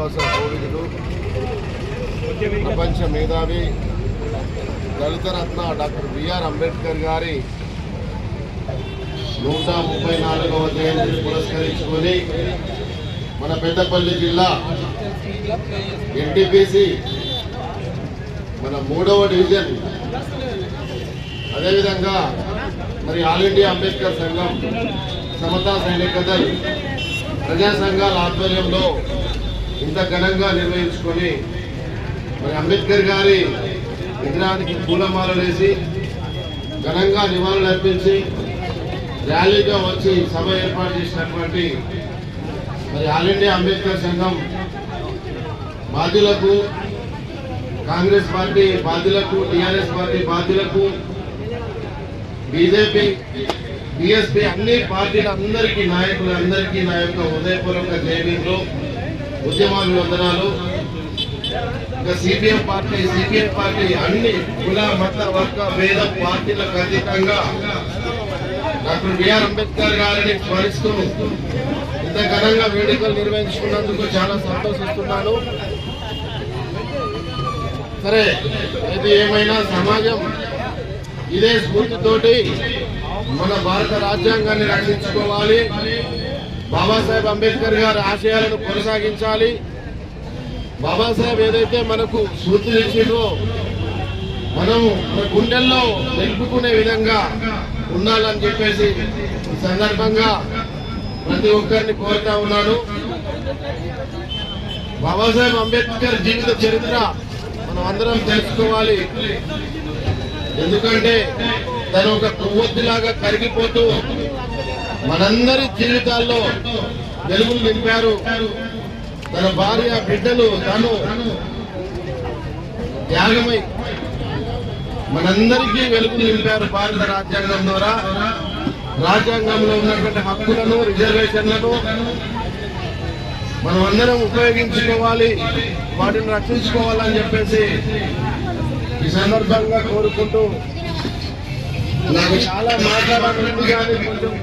శ్రీనివాస కోవిదుడు ప్రపంచ మేధావి దళితరత్న doctor BR Ambedkar గారి నూట ముప్పై నాలుగవ జయంతిని పురస్కరించుకొని మన పెద్దపల్లి జిల్లా ఎన్టీపీసీ మన మూడవ డివిజన్. అదేవిధంగా మరి ఆల్ ఇండియా అంబేద్కర్ సంఘం సమతా సైనిక దళ్ ప్రజా సంఘాల ఆధ్వర్యంలో ఇంత ఘనంగా నిర్వహించుకొని మరి అంబేద్కర్ గారి విగ్రహానికి పూలమాల వేసి ఘనంగా నివాళులు అర్పించి ర్యాలీగా వచ్చి సభ ఏర్పాటు చేసినటువంటి మరి ఆల్ ఇండియా అంబేద్కర్ సంఘం బాధ్యులకు కాంగ్రెస్ పార్టీ బాధ్యులకు టీఆర్ఎస్ పార్టీ బాధ్యులకు బీజేపీ బిఎస్పీ అన్ని పార్టీల అందరికీ నాయకులందరికీ నా యొక్క హృదయపూర్వక జైనీలు ఉద్యమాలు వందనాలు ఇంకా సిపిఎం పార్టీ సిపిఎం పార్టీ అన్ని కుల మత వర్గ భేద పార్టీలకు అతీతంగా డాక్టర్ బిఆర్ అంబేద్కర్ గారిని స్మరిస్తూ ఇంత ఘనంగా వేడుకలు నిర్వహించుకున్నందుకు చాలా సంతోషిస్తున్నాను. సరే ఇది ఏమైనా సమాజం ఇదే స్ఫూర్తితోటి మన భారత రాజ్యాంగాన్ని రక్షించుకోవాలి. బాబాసాహెబ్ అంబేద్కర్ గారి ఆశయాలను కొనసాగించాలి. బాబాసాహెబ్ ఏదైతే మనకు స్ఫూర్తి ఇచ్చిందో మనం మన గుండెల్లో నింపుకునే విధంగా ఉండాలని చెప్పేసి సందర్భంగా ప్రతి ఒక్కరిని కోరుతా ఉన్నాను. బాబాసాహెబ్ అంబేద్కర్ జీవిత చరిత్ర మనం అందరం తెలుసుకోవాలి. ఎందుకంటే తను ఒక కొవ్వొత్తిలాగా కరిగిపోతూ మనందరి జీవితాల్లో వెలుగులు నింపారు. తన భార్య బిడ్డలు తను త్యాగమై మనందరికీ వెలుగులు నింపారు భారత రాజ్యాంగం ద్వారా. రాజ్యాంగంలో ఉన్నటువంటి హక్కులను రిజర్వేషన్లను మనం అందరం ఉపయోగించుకోవాలి వాటిని రక్షించుకోవాలని చెప్పేసి ఈ సందర్భంగా కోరుకుంటూ నాకు చాలా మాట్లాడాలని కానీ కొంచెం